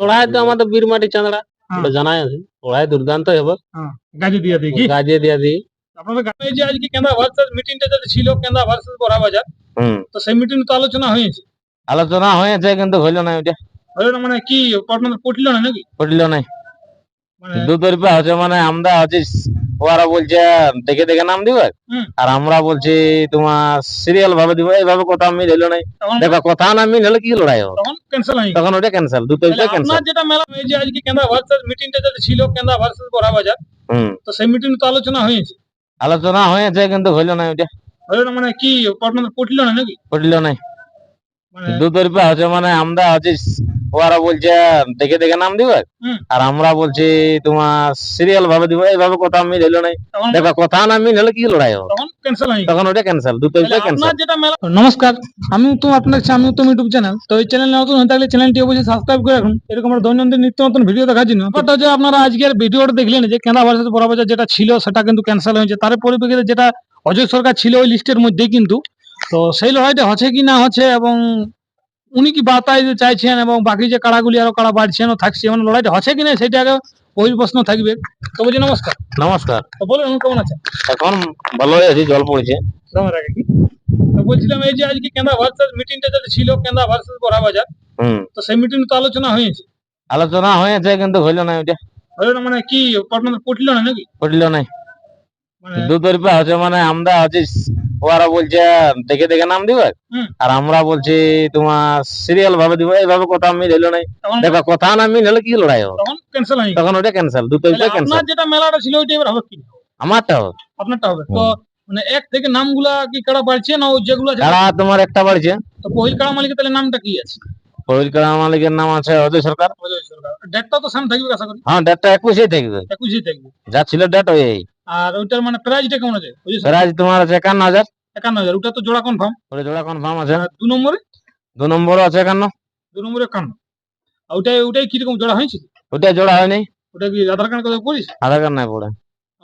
ওড়াই তো আমাদের বীরমাটি চাঁদড়া হ্যাঁ। ওটা জানাই আছে। ওড়াই দুর্দান্ত হবে গাজী দিয়া দেখি কাজে দিয়া দিই। আপনাদের যে আজকে কেন্দা ভার্সেস মিটিংটা যেটা ছিল কেন্দা ভার্সেস বড়া বাজার তো সেই মিটিং তো আলোচনা হয়েছে? আলোচনা হয়েছে কিন্তু হইল না না মানে কি আপনাদের পটলো না নাকি? নাই মানে দু হচ্ছে মানে আমরা হচ্ছে ওরা বলছে দেখে দেখে নাম দিব? আর আমরা বলছি তোমার সিরিয়াল ভাবে দিব এইভাবে কথা মিল হইল নাই তখন দেখো কথা না মিল হলে কি লড়াই হবে? ক্যান্সেল হয়ে তখন ওটা ক্যান্সেল দুটো ক্যান্সেল যেটা মেলা হয়েছে আজকে কেন্দা ভার্সেস মিটিংটা যেটা ছিল কেন্দা ভার্সেস বড়া বাজার হুম। তো সেই মিটিং তো আলোচনা হয়েছে। আলোচনা হয়েছে কিন্তু হইল না ওইটা। হইল না মানে কি পটল না নাকি? পটল নাই। মানে দু হচ্ছে মানে আমরা হচ্ছে ওরা বলছে দেখে দেখে নাম দিব। আর আমরা বলছি তোমার সিরিয়াল ভাবে দিব এইভাবে কথা মিল নাই। দেখো কথা না মিল হলে কি লড়াই হবে? তখন ক্যান্সেল গেল। তখন ওটা ক্যান্সেল ক্যান্সেল নমস্কার আমি উত্তম আপনার আমি উত্তম ইউটিউব চ্যানেল তো এই চ্যানেল নতুন হয়ে থাকলে চ্যানেলটি অবশ্যই সাবস্ক্রাইব করে রাখুন। এরকম আমরা দৈনন্দিন নিত্য নতুন ভিডিও দেখার জন্য। হচ্ছে আপনারা আজকের ভিডিওটা দেখলেন যে কেনা ভার্সেস বড়াবাজার যেটা ছিল সেটা কিন্তু ক্যান্সেল হয়েছে। তার পরিপ্রেক্ষিতে যেটা অজয় সরকার ছিল ওই লিস্টের মধ্যেই কিন্তু তো সেই লড়াইটা হচ্ছে কি না হচ্ছে এবং উনি কি বার্তায় যে চাইছেন এবং বাকি যে কাড়াগুলি আরও কাড়া বাড়ছেন থাকছে মানে লড়াইটা হচ্ছে কি না সেটা আগে ওই প্রশ্ন থাকবে। তো বলছি নমস্কার। নমস্কার। তো বলুন কেমন আছেন? এখন ভালোই আছি জল পড়ছে। বলছিলাম এই যে আজকে কেন্দা ভার্সেস মিটিংটা যেটা ছিল কেন্দা ভার্সেস বড়া বাজার হুম। তো সেই মিটিং তো আলোচনা হয়েছে। আলোচনা হয়েছে কিন্তু হইল না ওইটা হলো না মানে কি পটলো না নাকি? পড়ল নাই। মানে দু তরফা হচ্ছে মানে আমরা হচ্ছে ওরা বলছে দেখে দেখে নাম দিব। আর আমরা বলছি তোমার সিরিয়াল ভাবে দিব এইভাবে কথা মিল হইল নাই। দেখো কথা না মিল হলে কি লড়াই হবে? তখন ওটা ক্যান্সেল দু তাহলে তরফা ক্যান্সেল যেটা মেলাটা ছিল ওইটা এবার হবে কি? আমারটা হবে। আপনারটা হবে। তো মানে এক থেকে নামগুলা কি কাড়া বাড়ছে না যেগুলো কাড়া তোমার একটা বাড়ছে? তো পহিল কাড়া মালিকের তাহলে নামটা কি আছে? পহিল কাড়া মালিকের নাম আছে অজয় সরকার। অজয় সরকার। ডেটটা তো সেম থাকবে আশা করি। হ্যাঁ ডেটটা একুশে থাকবে। একুশে থাকবে। যা ছিল ডেট ওই। আর ওইটার মানে প্রাইসটা কেমন আছে? প্রাইস তোমার আছে একান্ন হাজার। একান্ন হাজার। ওটা তো জোড়া কনফার্ম ওটা জোড়া কনফার্ম আছে। দু নম্বরে? দু নম্বর আছে একান্ন। দু নম্বরে একান্ন। আর ওটাই ওটাই কীরকম জোড়া হয়েছে? ওটা জোড়া হয়নি। ওটা কি আধার কার্ড কথা করিস আধার কার্ড নাই পড়ে।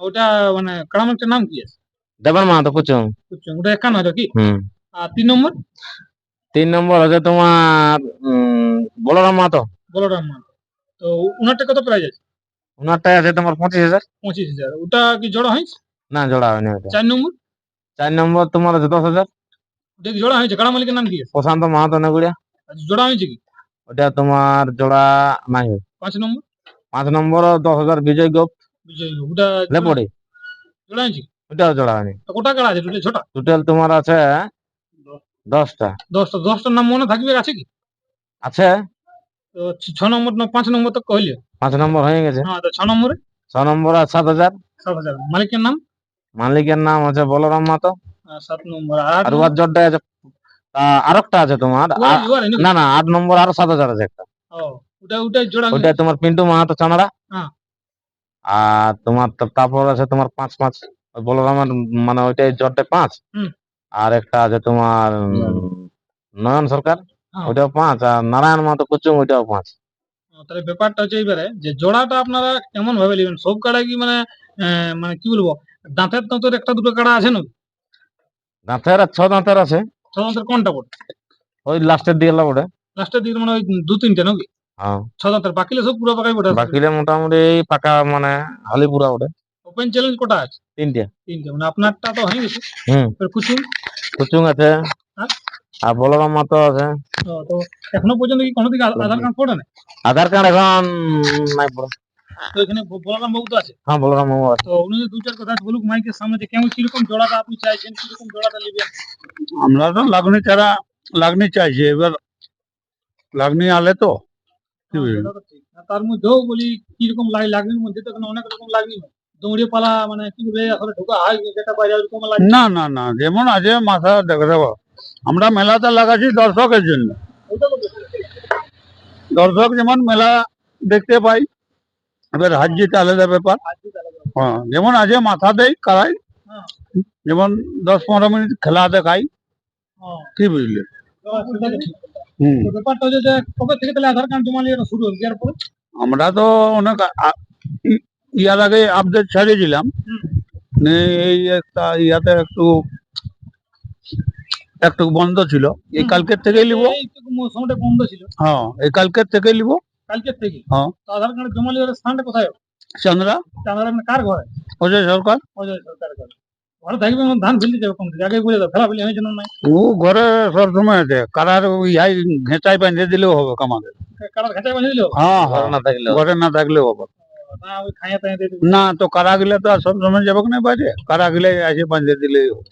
ওটা মানে কাড়া মালিকটার নাম কি আছে? দেবেন মা তো কুচুম। বুঝছ, ওটা একান্ন হাজার কি? হুম। আর তিন নম্বর? তিন নম্বর আছে তোমার বলরাম মাতো বলরাম মাল তো উনারটা কত প্রাইস আছে? ওনারটা আছে তোমার পঁচিশ হাজার। পঁচিশ হাজার। ওটা কি জোড়া হয়েছে? না জোড়া হয়নি ওটা। চার নম্বর? চার নম্বর তোমার আছে দশ হাজার। ওটা কি জোড়া হয়েছে? কাড়া মালিকের নাম কি প্রশান্ত মাহাতো নেগুড়িয়া। আর জোড়া হয়েছে কি? ওটা তোমার জোড়া নাই। পাঁচ নম্বর? পাঁচ নম্বর দশ হাজার বিজয় গোপ। বিজয় ওটা জোড়া- লেপড়ি। জোড়া হয়েছে ওটাও জোড়া হয়নি। কোটা কাড়া আছে? টোটাল ছোটা? টোটাল তোমার আছে দশটা। দশটা। দশটার নাম মনে থাকবে আছে কি? আছে। ছ নম্বর না পাঁচ নম্বর তো কইলে। পাঁচ নম্বর হয়ে গেছে। হ্যাঁ তো ছ নম্বরে? ছ নম্বর আছে সাত হাজার। সাত হাজার। মালিকের নাম? মালিকের নাম আছে বলরাম মাতো। আর সাত নম্বর। আর ওয়ার জোরটা আছে তোমার? না না আট নম্বর আরও সাত হাজার আছে একটা। ওটা ওটা জোড়া ওইটা তোমার পিন্টু মাহাতো চানাড়া হ্যাঁ। আর তোমার তারপর আছে তোমার পাঁচ পাঁচ ওই বলরামের মানে ওইটাই জটটা পাঁচ। আর একটা আছে তোমার নয়ন সরকার হ্যাঁ। ওইটাও পাঁচ। আর নারায়ণ মাহাতো কুচুম ওইটাও পাঁচ। তাহলে ব্যাপারটা হচ্ছে এইবারে যে জোড়াটা আপনারা কেমন ভাবে নেবেন? সব কাড়া কি মানে মানে কি বলব? দাঁতের দাঁতের একটা দুটো কাড়া আছে না দাঁতের আর ছ দাঁতের আছে। ছ দাঁতের কোনটা পড়ে ওই লাস্টের দিকে ওটা লাস্টের দিকে মানে ওই দু তিনটে নাকি? হ্যাঁ। ছ দাঁতের বাকিলে সব পুরো পাকাই পড়ে বাকিলে মোটামুটি পাকা মানে হালিপুরা ওটা ওপেন চ্যালেঞ্জ কোটা আছে? তিনটে। তিনটে মানে আপনারটা তো হয়ে গেছে হুম। কুসুম কুচুং? আছে? আর বলরাম মাতো আছে। তো এখনও পর্যন্ত কি কোনো দিকে আধার কার্ড পড়ে না? আধার কার্ড এখন নাই পড়ে। তো এখানে বলরাম বাবু তো আছে? হ্যাঁ বলরাম মামু আছে। তো উনি দু চার কথা বলুক মাইকের সামনে যে কেমন কীরকম জোড়াটা আপনি চাইছেন কীরকম জোড়াটা নেবেন? আমরা তো লাগনি ছাড়া লাগনি চাইছি এবার লাগনি আলে তো। হ্যাঁ, তার মধ্যেও বলি কীরকম লাগে লাগনির মধ্যে তো অনেক রকম লাগনি হয়। দৌড়ে পালা মানে আসলে ঢোকা হয় যেটা বাইরে ওরকম লাগে না না না যেমন আছে মাথা দেখে দেবো। আমরা মেলাতে লাগাচ্ছি দর্শকের জন্য। দর্শক যেমন মেলা দেখতে পাই এবার হাত জিতে আলাদা ব্যাপার। হ্যাঁ যেমন আছে মাথা দেয় কারাই। যেমন দশ পনেরো মিনিট খেলা দেখাই কি বুঝলে আমরা তো অনেক ইয়ার আগে আপডেট ছাড়িয়েছিলাম এই একটা ইয়াতে একটু একটু বন্ধ ছিল। এই কালকের থেকেই নিব মৌসুমটা বন্ধ ছিল। হ্যাঁ এই কালকের থেকেই নিব কালকের থেকে হ্যাঁ। আধার কার্ড জমা লিওর স্থানটা কোথায় চন্দ্রা? কার্ড কার ঘরে? অজয় সরকার। অজয় সরকার ঘরে। ঘরে থাকবে ধান যাবে আগে বুঝে দাও ফেলা ফেলি হয়েছে না নাই? ও ঘরে সবসময় আছে। কারার ওই ঘেঁচাই বাঁধে দিলেও হবে কামাদের কালার ঘাটায় বাঁধে দিল হ্যাঁ ঘরে হ্যাঁ না থাকলে ঘরে না থাকলেও হবে। না তো কারা গেলে তো আর সবসময় যাব না বাইরে। কারা গেলে আসে বাঁধে দিলেই হবে।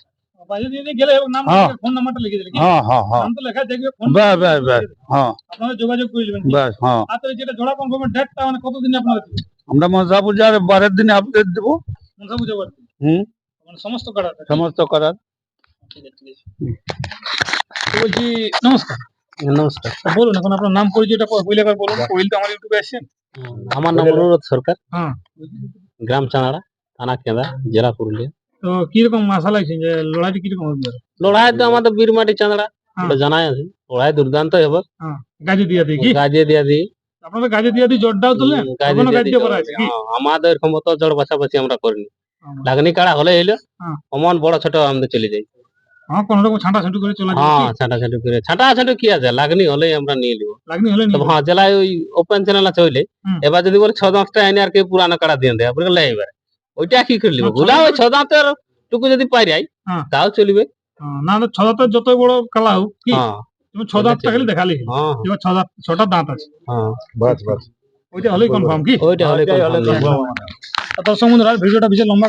গেলে নাম হ্যাঁ। ফোন নাম্বারটা লিখে দিলে হ্যাঁ হ্যাঁ হ্যাঁ। নাম তো লেখা দেখবে ফোন বাস, বাস, বাস। হ্যাঁ। আপনারা যোগাযোগ করে নেবেন ব্যাস হ্যাঁ। আর যেটা জোড়া কনফার্মের ডেটটা মানে কতদিন আপনারা দিবেন? আমরা মনসা পূজার বারের দিনে আপডেট দেবো। মনসা পুজো বাড়তি হুম। মানে সমস্ত সমস্ত করার। ঠিক আছে ঠিক আছে। তো বলছি নমস্কার। নমস্কার। বলুন এখন আপনার নাম পরিচয়টা বলে একবার বলুন। তো আমার ইউটিউবে আসছেন? আমার নাম অনুরোধ সরকার। হ্যাঁ। গ্রাম চানাড়া থানা কেন্দা জেলা পুরুলিয়া। তো কীরকম আশা লাগছে যে লড়াইটা কীরকম হবে? লড়াই তো আমাদের বীরমাটি চাঁদড়া। হ্যাঁ। ওটা জানাই আছে। লড়াই দুর্দান্ত হবে গাজে দিয়া দিই কি? কাজে দিয়া দিই আপনাদের গাজে দিয়া দিই কোনো আছে হ্যাঁ, আমাদের ক্ষমতা জড় বাছাবাছি আমরা করিনি। হ্যাঁ। লাগনি কাড়া হলে এলো। হ্যাঁ। অমন বড় ছোট আমাদের চলে যাই হ্যাঁ কোনো রকম ছাঁটা ছাঁটু করে চলে হ্যাঁ যাবে ছাটা ছাটি করে। ছাটা ছাটি কি আছে? লাগনি হলেই আমরা নিয়ে নিব। লাগনি হলে তবে হ্যাঁ জেলায় ওই ওপেন চ্যানেল আছে হইলে। এবার যদি বলে ছ দশটা এনে আর কি পুরানো কাড়া দিয়ে দেয় আপনি লাই এবার ওইটা কি করে লিব না, গুলা ওই ছদাতের টুকু যদি পাই যাই হ্যাঁ। তাও চলবে। না না ছদাতের দাঁতের যত বড় কালা হোক কি? হ্যাঁ। তুমি ছ তাহলে খালি দেখালি হ্যাঁ এবার ছ দাঁত ছটা দাঁত আছে। হ্যাঁ ওইটা হলেই কনফার্ম কি? ওইটা হলই কনফার্ম তো সমুদ্র confirm। দর্শক বন্ধুরা ভিডিওটা বেশি লম্বা